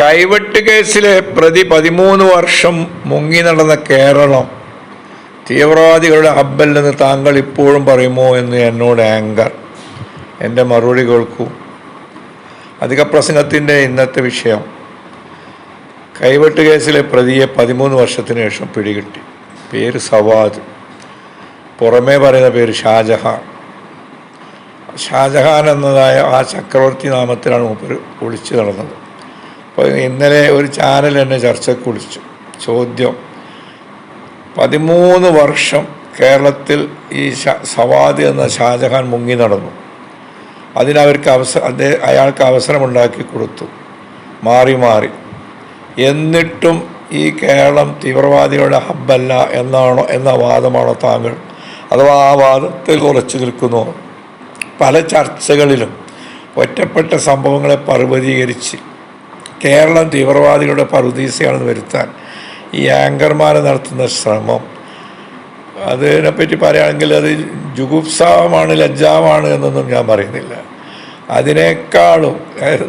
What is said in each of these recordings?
കൈവെട്ട് കേസിലെ പ്രതി പതിമൂന്ന് വർഷം മുങ്ങി നടന്ന കേരളം തീവ്രവാദികളുടെ ഹബ്ബല്ലെന്ന് താങ്കൾ ഇപ്പോഴും പറയുമോ എന്ന് എന്നോട് ആങ്കർ. എന്റെ മറുപടി കേൾക്കൂ. അധിക പ്രസംഗത്തിന്റെ ഇന്നത്തെ വിഷയം. കൈവെട്ട് കേസിലെ പ്രതിയെ പതിമൂന്ന് വർഷത്തിന് ശേഷം പിടികിട്ടി. പേര് സവാദ്. പുറമേ പറയുന്ന പേര് ഷാജഹാൻ. ഷാജഹാൻ എന്നതായ ആ ചക്രവർത്തി നാമത്തിലാണ് മൂപ്പർ ഒളിച്ചു നടന്നത്. അപ്പോൾ ഇന്നലെ ഒരു ചാനൽ എന്നെ ചർച്ചയ്ക്ക് വിളിച്ചു. ചോദ്യം. പതിമൂന്ന് വർഷം കേരളത്തിൽ ഈ സവാദി എന്ന ഷാജഹാൻ മുങ്ങി നടന്നു. അതിനവർക്ക് അവസരം അദ്ദേഹം അയാൾക്ക് അവസരമുണ്ടാക്കി കൊടുത്തു. മാറി മാറി. എന്നിട്ടും ഈ കേരളം തീവ്രവാദികളുടെ ഹബ്ബല്ല എന്നാണോ എന്ന വാദമാണോ താങ്കൾ? അഥവാ ആ വാദത്തിൽ ഉറച്ചു നിൽക്കുന്നു? പല ചർച്ചകളിലും ഒറ്റപ്പെട്ട സംഭവങ്ങളെ പർവതീകരിച്ച് കേരളം തീവ്രവാദികളുടെ പറുദീസയാണെന്ന് വരുത്താൻ ഈ ആങ്കർമാർ നടത്തുന്ന ശ്രമം. അതിനെപ്പറ്റി പറയുകയാണെങ്കിൽ അത് ജുഗുപ്സാവമാണ് ലജ്ജാവാണ് എന്നൊന്നും ഞാൻ പറയുന്നില്ല. അതിനേക്കാളും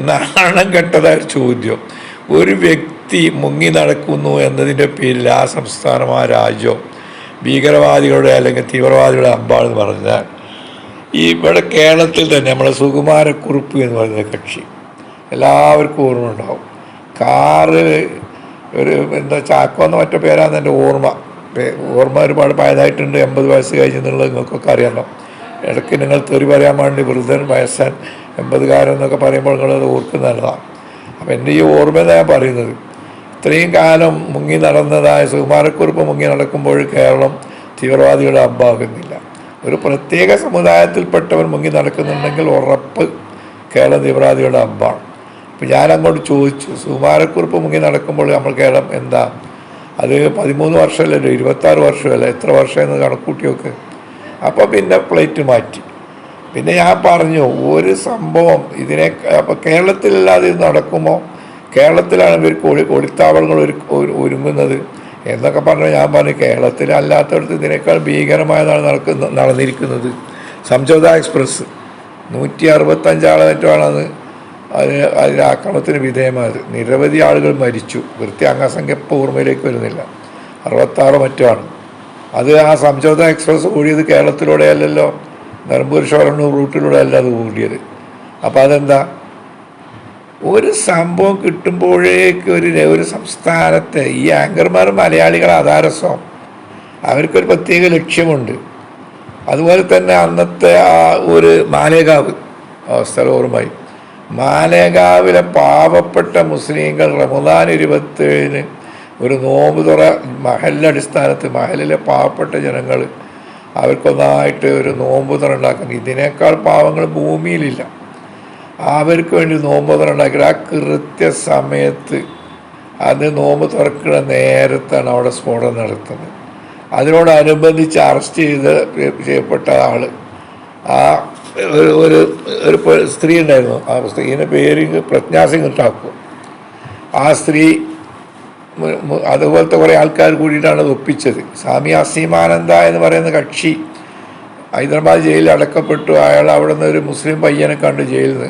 നാണം കെട്ടതായ ചോദ്യം. ഒരു വ്യക്തി മുങ്ങി നടക്കുന്നു എന്നതിന്റെ പേരിൽ ആ സംസ്ഥാനം ആ രാജ്യം ഭീകരവാദികളുടെ അല്ലെങ്കിൽ തീവ്രവാദികളുടെ അമ്പാണെന്ന് പറഞ്ഞാൽ ഈ ഇവിടെ കേരളത്തിൽ തന്നെ നമ്മളെ സുകുമാരക്കുറുപ്പ് എന്ന് പറയുന്ന കക്ഷി. എല്ലാവർക്കും ഓർമ്മ ഉണ്ടാവും കാറ് ഒരു എന്താ ചാക്കോ എന്ന മറ്റോ പേരാന്ന് എന്റെ ഓർമ്മ. ഓർമ്മ ഒരുപാട് പഴയതായിട്ടുണ്ട്. എൺപത് വയസ്സ് കഴിഞ്ഞെന്നുള്ളത് നിങ്ങൾക്കൊക്കെ അറിയാമല്ലോ ഇടയ്ക്ക് നിങ്ങൾ തെറി പറയാൻ വേണ്ടി വൃദ്ധൻ വയസ്സൻ എൺപതുകാരൻ എന്നൊക്കെ പറയുമ്പോൾ നിങ്ങളത് ഓർക്കുന്നതാണ് അപ്പം എന്റെ ഈ ഓർമ്മ ഞാൻ പറയുന്നത്. ഇത്രയും കാലം മുങ്ങി നടന്നതായ സുകുമാരക്കുറിപ്പ് മുങ്ങി നടക്കുമ്പോൾ കേരളം തീവ്രവാദികളുടെ അബ്ബാകുന്നില്ല ഒരു പ്രത്യേക സമുദായത്തിൽപ്പെട്ടവർ മുങ്ങി നടക്കുന്നുണ്ടെങ്കിൽ ഉറപ്പ് കേരള തീവ്രവാദികളുടെ അബ്ബാണ് അപ്പം ഞാൻ അങ്ങോട്ട് ചോദിച്ചു സുമാരക്കുറിപ്പ് മുങ്ങി നടക്കുമ്പോൾ നമ്മൾ കേരളം എന്താ? അത് പതിമൂന്ന് വർഷമല്ലല്ലോ ഇരുപത്താറ് വർഷമല്ല എത്ര വർഷമെന്ന് കണക്കൂട്ടിയൊക്കെ. അപ്പോൾ പിന്നെ പ്ലേറ്റ് മാറ്റി. പിന്നെ ഞാൻ പറഞ്ഞു ഒരു സംഭവം ഇതിനെ അപ്പോൾ കേരളത്തിലല്ലാതെ ഇത് നടക്കുമോ? കേരളത്തിലാണ് ഇവർ കോഴി ഒളിത്താവളങ്ങൾ ഒരു ഒരു- ഒരുങ്ങുന്നത്. എന്നൊക്കെ പറഞ്ഞു ഞാൻ പറഞ്ഞു കേരളത്തിലല്ലാത്തടത്ത് ഇതിനേക്കാൾ ഭീകരമായതാണ് നടക്കുന്ന നടന്നിരിക്കുന്നത്. സംജോത എക്സ്പ്രസ്. നൂറ്റി അറുപത്തഞ്ചാളെ മറ്റാണ് അത് അത് അതിന് ആക്രമണത്തിന് വിധേയമായത്. നിരവധി ആളുകൾ മരിച്ചു. വൃത്തി അംഗസംഖ്യ ഇപ്പോൾ ഓർമ്മയിലേക്ക് വരുന്നില്ല. അറുപത്താറ് മറ്റുമാണ് അത് ആ സംജോത എക്സ്പ്രസ് ഓടിയത് കേരളത്തിലൂടെ അല്ലല്ലോ? നിലമ്പൂർ ഷോറണ്ണൂർ റൂട്ടിലൂടെ അല്ല അത് ഓടിയത് അപ്പോൾ അതെന്താ? ഒരു സംഭവം കിട്ടുമ്പോഴേക്ക് ഒരു ഒരു സംസ്ഥാനത്തെ ഈ ആങ്കർമാർ മലയാളികൾ അതാരസം. അവർക്കൊരു പ്രത്യേക ലക്ഷ്യമുണ്ട്. അതുപോലെ തന്നെ അന്നത്തെ ആ ഒരു മാലേഗാവ് അവസ്ഥ ഓർമ്മയായി. മാലേഗാവിലെ പാവപ്പെട്ട മുസ്ലിങ്ങൾ റമദാൻ ഇരുപത്തേഴിന് ഒരു നോമ്പ് തുറ മഹലടിസ്ഥാനത്ത് മഹലിലെ പാവപ്പെട്ട ജനങ്ങൾ അവർക്കൊന്നായിട്ട് ഒരു നോമ്പ് തുറ ഉണ്ടാക്കുന്നു. ഇതിനേക്കാൾ പാവങ്ങൾ ഭൂമിയിലില്ല. അവർക്ക് വേണ്ടി നോമ്പ് തുറ ഉണ്ടാക്കിയത് ആ കൃത്യസമയത്ത് അത് നോമ്പ് തുറക്കുന്ന നേരത്താണ് അവിടെ സ്ഫോടനം നടത്തുന്നത്. അതിനോടനുബന്ധിച്ച് അറസ്റ്റ് ചെയ്ത് ചെയ്യപ്പെട്ട ആൾ ഒരു ഒരു ഒരു സ്ത്രീ ഉണ്ടായിരുന്നു. ആ സ്ത്രീയുടെ പേര് പ്രജ്ഞാസിംഗ് ഠാക്കൂർ ആ സ്ത്രീ അതുപോലത്തെ കുറേ ആൾക്കാർ കൂടിയിട്ടാണ് ഒപ്പിച്ചത്. സ്വാമി അസീമാനന്ദ എന്ന് പറയുന്ന കക്ഷി ഹൈദരാബാദ് ജയിലിൽ അടക്കപ്പെട്ടു. അയാൾ അവിടെ നിന്ന് ഒരു മുസ്ലിം പയ്യനെ കണ്ട് ജയിലിൽ നിന്ന്.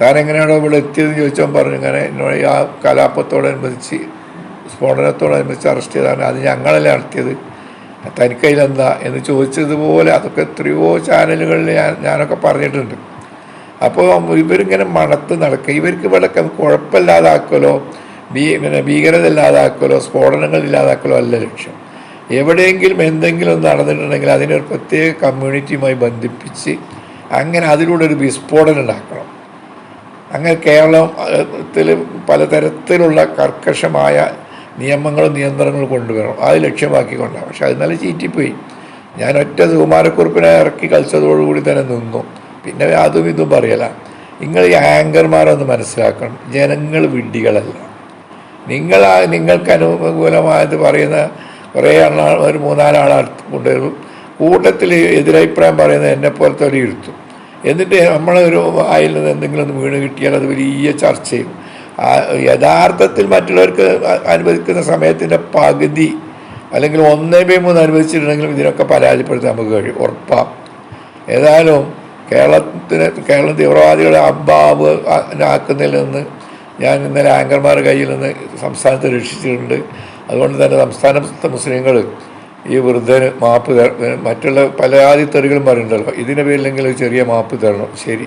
താൻ എങ്ങനെയാണോ ഇവിടെ എത്തിയതെന്ന് ചോദിച്ചാൽ പറഞ്ഞു. ഇങ്ങനെ എന്നോട് ആ കലാപത്തോടനുബന്ധിച്ച് സ്ഫോടനത്തോടനുബന്ധിച്ച് അറസ്റ്റ് ചെയ്താണ് അത് ഞങ്ങളല്ലേ നടത്തിയത്. തനിക്കതിലെന്താ എന്ന് ചോദിച്ചതുപോലെ അതൊക്കെ എത്രയോ ചാനലുകളിൽ ഞാൻ ഞാനൊക്കെ പറഞ്ഞിട്ടുണ്ട്. അപ്പോൾ ഇവരിങ്ങനെ മണത്ത് നടക്കുക. ഇവർക്ക് ഇവിടെ കുഴപ്പമില്ലാതാക്കലോ ഭീ പിന്നെ ഭീകരത ഇല്ലാതാക്കലോ സ്ഫോടനങ്ങൾ ഇല്ലാതാക്കലോ അല്ല ലക്ഷ്യം. എവിടെയെങ്കിലും എന്തെങ്കിലും ഒന്ന് നടന്നിട്ടുണ്ടെങ്കിൽ ഒരു പ്രത്യേക കമ്മ്യൂണിറ്റിയുമായി ബന്ധിപ്പിച്ച് അങ്ങനെ അതിലൂടെ ഒരു വിസ്ഫോടനം ഉണ്ടാക്കണം. അങ്ങനെ കേരളത്തിൽ പലതരത്തിലുള്ള കർക്കശമായ നിയമങ്ങളും നിയന്ത്രണങ്ങളും കൊണ്ടുവരണം. അത് ലക്ഷ്യമാക്കിക്കൊണ്ടാണ്. പക്ഷെ അത് നല്ല ചീറ്റിപ്പോയി. ഞാൻ ഒറ്റ സുകുമാരക്കുറിപ്പിനെ ഇറക്കി കളിച്ചതോടുകൂടി തന്നെ നിന്നു. പിന്നെ അതും ഇതും പറയല. നിങ്ങൾ ഈ ആങ്കർമാരൊന്ന് മനസ്സിലാക്കണം. ജനങ്ങൾ വിഡ്ഢികളല്ല. നിങ്ങൾ നിങ്ങൾക്ക് അനുകൂലമായത് പറയുന്ന കുറേ ആളാൾ ഒരു മൂന്നാലാൾ കൊണ്ടുവരും. കൂട്ടത്തിൽ എതിരഭിപ്രായം പറയുന്ന എന്നെ പോലത്തെ ഒരു ഇരുത്തും. എന്നിട്ട് നമ്മളൊരു അതിൽ നിന്ന് എന്തെങ്കിലും ഒന്ന് വീണ് കിട്ടിയാൽ അത് വലിയ ചർച്ച ചെയ്യും ആ യഥാർത്ഥത്തിൽ മറ്റുള്ളവർക്ക് അനുവദിക്കുന്ന സമയത്തിന്റെ പകുതി അല്ലെങ്കിൽ ഒന്നേ പേ മൂന്ന് അനുവദിച്ചിട്ടുണ്ടെങ്കിലും ഇതിനൊക്കെ പരാജയപ്പെടുത്താൻ നമുക്ക് കഴിയും ഉറപ്പാണ് ഏതായാലും കേരളത്തിന് കേരളം തീവ്രവാദികളെ അബ്ബാബ് ആക്കുന്നതിൽ നിന്ന് ഞാൻ ഇന്നലെ ആങ്കർമാരുടെ കയ്യിൽ നിന്ന് സംസ്ഥാനത്ത് രക്ഷിച്ചിട്ടുണ്ട്. അതുകൊണ്ട് തന്നെ സംസ്ഥാനത്തെ മുസ്ലിങ്ങൾ ഈ വൃദ്ധന് മാപ്പ് മറ്റുള്ള പല ആദ്യത്തെറികളും പറയുന്നുണ്ടല്ലോ ഇതിന്റെ പേരിലെങ്കിലും ചെറിയ മാപ്പ് തരണം ശരി.